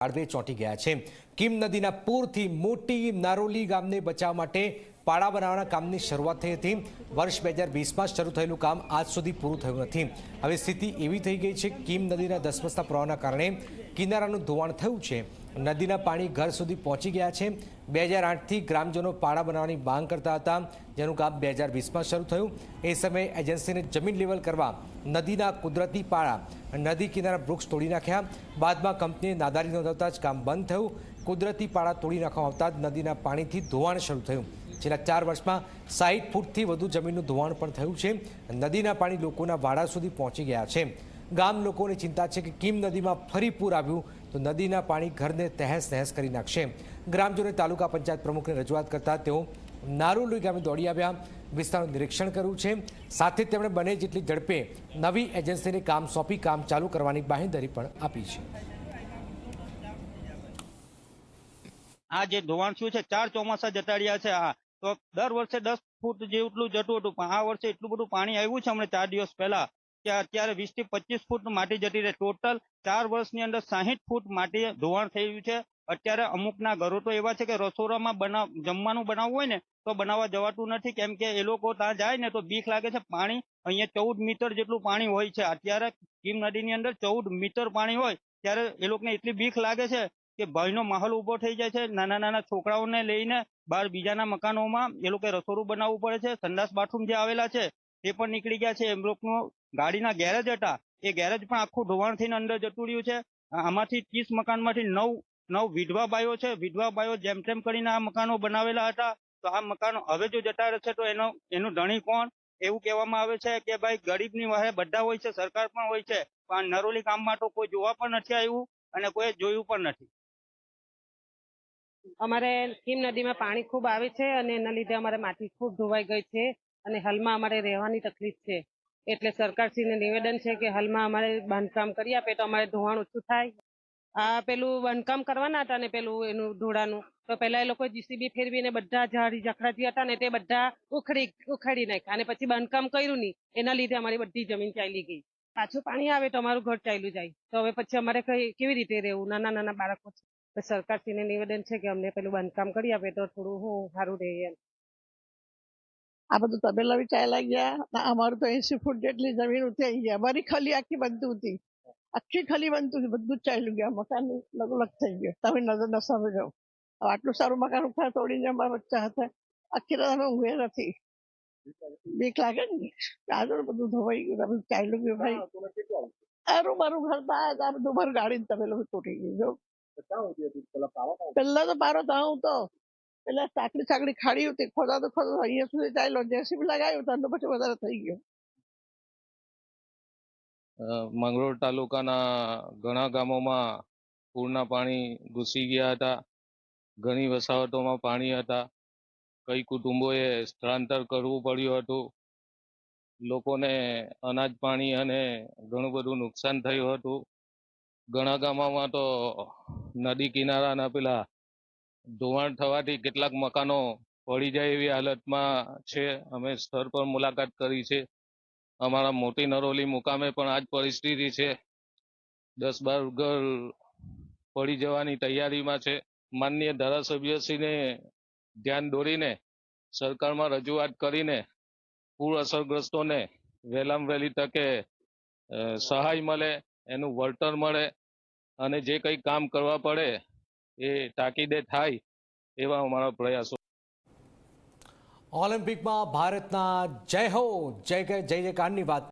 આડવે ચોંટી ગયા છે. કિમ નદીના પૂરથી મોટી નારોલી ગામને બચાવવા માટે પાડા બનાવવાના કામની શરૂઆત થઈ હતી. વર્ષ બે હજાર વીસમાં શરૂ થયેલું કામ આજ સુધી પૂરું થયું નથી. હવે સ્થિતિ એવી થઈ ગઈ છે, કિમ નદીના ધસમસતા પ્રવાહના કારણે કિનારાનું ધોવાણ થયું છે. નદીના પાણી ઘર સુધી પહોંચી ગયા છે. બે હજાર આઠથી ગ્રામજનો પાડા બનાવવાની માંગ કરતા હતા. જેનું કામ બે હજાર વીસમાં શરૂ થયું. એ સમયે એજન્સીને જમીન લેવલ કરવા નદીના કુદરતી પાળા નદી કિનારા વૃક્ષ તોડી નાખ્યા. બાદમાં કંપનીએ નાદારી નોંધાવતા જ કામ બંધ થયું. કુદરતી પાળા તોડી નાખવામાં આવતા જ નદીના પાણીથી ધોવાણ શરૂ થયું. છેલ્લા ચાર વર્ષમાં સાઠ ફૂટથી વધુ જમીનનું ધોવાણ પણ થયું છે. નદીના પાણી લોકોના વાડા સુધી પહોંચી ગયા છે. ગામ લોકોની ચિંતા છે કે કિમ નદીમાં ફરી પૂર આવ્યું? તો નદીના પાણી ઘરને તહેસ નહેસ કરી નાખશે. ગ્રામજનોએ તાલુકા પંચાયત પ્રમુખને રજૂઆત કરતા તેઓ નારોલી ગામે દોડી આવ્યા. વિસ્તારનું નિરીક્ષણ કર્યું છે. સાથે તેમણે બને જેટલી ઝડપે નવી એજન્સીને કામ સોંપી કામ ચાલુ કરવાની બાંહેધરી પણ આપી છે. આ જે ધોવાણ થયું છે? ચાર ચોમાસા જતાડ્યા છે આ. તો દર વર્ષે દસ ફૂટ જેટલું જતું હતું. પણ આ વર્ષે એટલું બધું પાણી આવ્યું છે હમણાં ચાર દિવસ પહેલા. કે અત્યારે વીસથી પચીસ ફૂટ માટી જતી રહે. ટોટલ ચાર વર્ષની અંદર સાહીઠ ફૂટ માટી ધોવાણ થયું છે. અત્યારે અમુકના ઘરો તો એવા છે કે રસોડામાં બનાવ જમવાનું બનાવવું હોય ને, તો બનાવવા જવાતું નથી. કેમ કે એ લોકો ત્યાં જાય ને તો બીક લાગે છે. પાણી, અહીંયા ચૌદ મીટર જેટલું પાણી હોય છે. અત્યારે કીમ નદીની અંદર ચૌદ મીટર પાણી હોય, ત્યારે એ લોકોને એટલી બીક લાગે છે કે ભયનો માહોલ ઊભો થઈ જાય છે. નાના નાના છોકરાઓને લઈને બહાર બીજાના મકાનોમાં એ લોકોએ રસોડું બનાવવું પડે છે. સંડાસ બાથરૂમ જે આવેલા છે તે પણ નીકળી ગયા છે. એમ લોકોનું ગાડીના ગેરેજ હતા. એ ગેરેજ પણ આખું ધોવાણ થઈને અંદર જતું છે. આમાંથી ત્રીસ મકાનમાંથી નવ નવ વિધવા બાયો છે. વિધવા બાયો જેમ તેમ કરીને આ મકાનો બનાવેલા હતા. તો આ મકાનો હવે જો જતા રહેશે તો એનો, એનું ધણી કોણ? એવું કહેવામાં આવે છે કે ભાઈ ગરીબની વાહે બધા હોય છે, સરકાર પણ હોય છે. પણ નરોલી ગામમાં તો કોઈ જોવા પણ નથી આવ્યું અને કોઈ જોયું પણ નથી. અમારે કીમ નદીમાં પાણી ખૂબ આવે છે અને એના લીધે અમારે માટી ખૂબ ધોવાઈ ગઈ છે. અને હાલમાં અમારે રહેવાની તકલીફ છે. એટલે સરકારશ્રીને નિવેદન છે કે હાલમાં અમારે બાંધકામ કરી આપે તો અમારે ધોવાણ ઓછું થાય. આ પેલું બાંધકામ કરવાના હતા ને પેલું એનું ધોળાનું, તો પેલા એ લોકો જીસીબી ફેરવીને બધા ઝાડી ઝાખડા હતા ને તે બધા ઉખડી, ઉખાડી નાખ્યા અને પછી બાંધકામ કર્યું નહીં. એના લીધે અમારી બધી જમીન ચાલી ગઈ. પાછું પાણી આવે તો અમારું ઘર ચાલ્યું જાય. તો હવે પછી અમારે કઈ, કેવી રીતે રહેવું? નાના નાના બાળકો છે. સરકારશ્રીને નિવેદન છે કે અમને પેલું બાંધકામ કરી આપે તો થોડું હું સારું રહે એમ. આ બધું તબેલા ચાલ્યા ગયા અમારું તો એસી ફૂટ જેટલી જમીન ઉતરી ગયા. અમારી ખલી આખી બનતી હતી. આખી ખલી બનતું હતી. બધું ચાલ્યું ગયા. મકાન લગ લગ થઈ ગયું. તમે નજર ન સમજો આટલું સારું મકાન ઉખા તોડીને અમારા બચ્ચા હતા આખી રાત અમે ઊંઘે નથી. બીક લાગે ને? આગળ બધું ધોવાઈ ગયું. બધું ચાલ્યું ગયું ભાઈ. આરું મારું ઘર બાદ આ બધું મારું ગાડી તબેલું તૂટી ગયું. જો. પેલા તો પારો ત્યાં તો. પેલા સાંકડી સાંકડી ખાડી હતી ખોદા તો ખોદા અહીંયા સુધી ચાલ્યો જેસીબી લગાવ્યું તો પછી વધારે થઈ ગયો. મંગરોળ તાલુકાના ઘણા ગામોમાં પૂરના પાણી ઘૂસી ગયા હતા. ઘણી વસાહતોમાં પાણી હતા. કઈ કુટુંબોએ સ્થળાંતર કરવું પડ્યું હતું. લોકોને અનાજ પાણી અને ઘણું બધું નુકસાન થયું હતું. ઘણા ગામોમાં તો નદી કિનારાના પેલા ધોવાણ થવાથી કેટલાક મકાનો પડી જાય એવી હાલતમાં છે. અમે સ્થળ પર મુલાકાત કરી છે. અમારા મોટી નરોલી મુકામે પણ આ જ પરિસ્થિતિ છે. દસ બાર ઘર પડી જવાની તૈયારીમાં છે. માનનીય ધારાસભ્યશ્રીને ધ્યાન દોરીને સરકારમાં રજૂઆત કરીને પૂર અસરગ્રસ્તોને વહેલામ વહેલી તકે સહાય મળે, એનું વળતર મળે અને જે કંઈ કામ કરવા પડે એ તાકીદે થાય એવા અમારા પ્રયાસો. ઓલિમ્પિકમાં ભારતના જય હો જય જય જયકારની વાત.